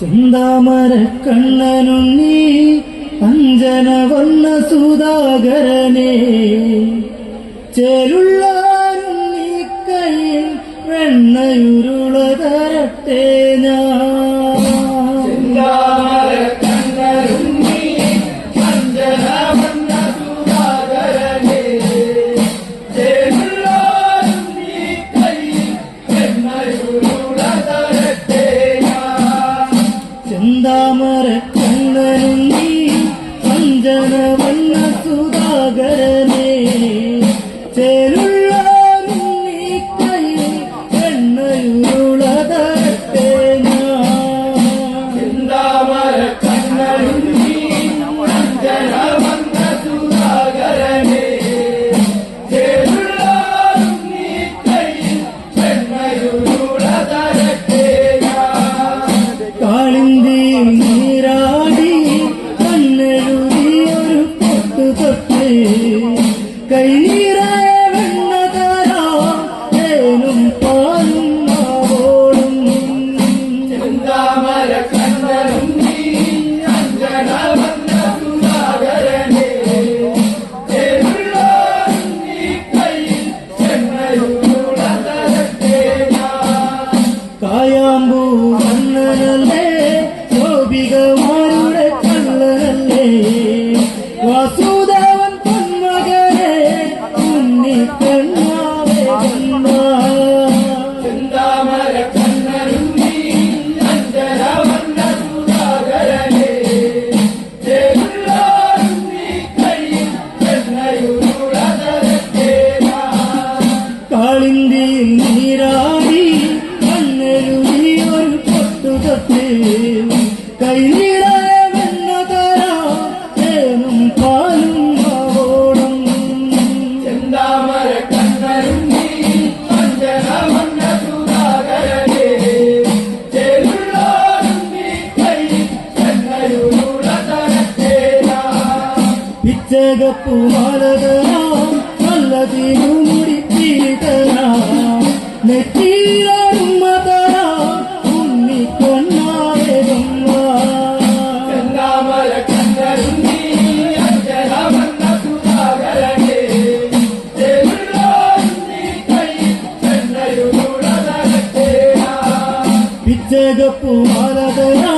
ചിന്താമര കണ്ണനുണ്ണി അഞ്ജന വന്ന സുധാകരനെ ചേലുള്ളാരുണ്ണി ചെന്താമര കണ്ണനുണ്ണി അഞ്ജന വന്ന സുധാകരനേ. ചേലുള്ള കൈനീറായ വെണ്ണ തരാ തേനും പാലും മാവോളും കായാമ്പൂ കണ്ണനല്ലേ ഗോപികമാരുടെ జగపు మరదనా నల్లదిను ముడిపీదనా నెట్టిరాడు మదనా ఉన్ని కొన్నారేదమ్మా చందామల చందరుని జగపు మరదనా